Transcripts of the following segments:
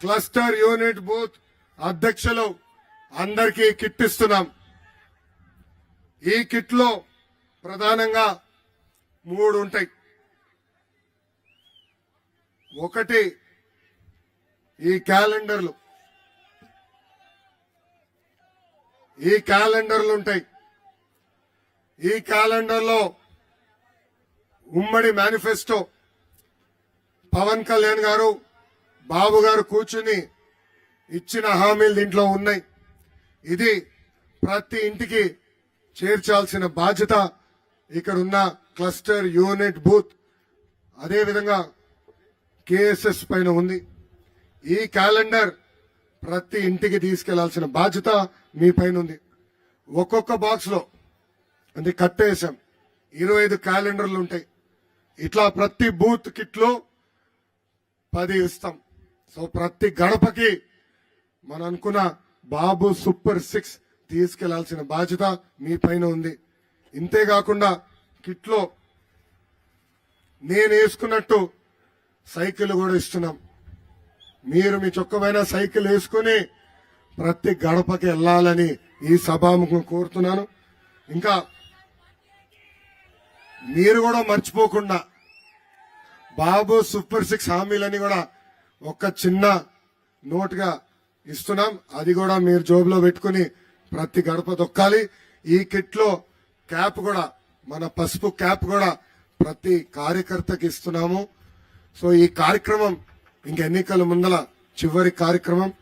Cluster unit booth అధ్యక్షులు అందరికీ kit ఇస్తున్నాం. ఈ కిట్లో ప్రధానంగా మూడు ఉంటాయి. ఒకటి ఈ క్యాలెండర్లు. ఈ క్యాలెండర్లు ఉంటాయి. ఈ క్యాలెండర్లో ఉమ్మడి మేనిఫెస్టో పవన్ కళ్యాణ్ గారు బాబు గారు కూర్చుని ఇచ్చిన హామీలు దీంట్లో ఉన్నాయి. ఇది ప్రతి ఇంటికి చేర్చాల్సిన బాధ్యత ఇక్కడ ఉన్న క్లస్టర్ యూనిట్ బూత్ అదేవిధంగా కేఎస్ఎస్ పైన ఉంది. ఈ క్యాలెండర్ ప్రతి ఇంటికి తీసుకెళ్ళాల్సిన బాధ్యత మీ పైన ఉంది. ఒక్కొక్క బాక్స్లో అంటే కట్టేసాం ఇరవై ఐదు క్యాలెండర్లు ఉంటాయి. ఇట్లా ప్రతి బూత్ కిట్లో పది ఇస్తాం. సో ప్రతి గడపకి మనం అనుకున్న బాబు సూపర్ సిక్స్ తీసుకెళ్ళాల్సిన బాధ్యత మీ పైన ఉంది. ఇంతేకాకుండా కిట్లో నేను వేసుకున్నట్టు సైకిల్ కూడా ఇస్తున్నాం. మీరు మీ చొక్కమైన సైకిల్ వేసుకుని ప్రతి గడపకి వెళ్ళాలని ఈ సభాముఖం కోరుతున్నాను. ఇంకా మీరు కూడా మర్చిపోకుండా బాబు సూపర్ సిక్స్ హామీలని కూడా ఒక చిన్న నోట్గా ఇస్తున్నాం. అది కూడా మీరు జోబులో పెట్టుకుని ప్రతి గడప దొక్కాలి ఈ కిట్లో క్యాప్ కూడా మన పసుపు క్యాప్ కూడా ప్రతి కార్యకర్తకి ఇస్తున్నాము. సో ఈ కార్యక్రమం ఇంక ఎన్నికల ముందల చివరి కార్యక్రమం.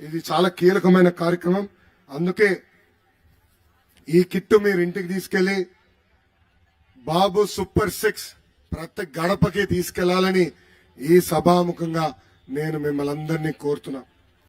ఇది చాలా కీలకమైన కార్యక్రమం. అందుకే ఈ కిట్టు మీరు ఇంటికి తీసుకెళ్ళి బాబు సూపర్ సిక్స్ ప్రతి గడపకి తీసుకెళ్ళాలని ఈ సభాముఖంగా నేను మిమ్మల్ని అందరినీ కోరుతున్నా.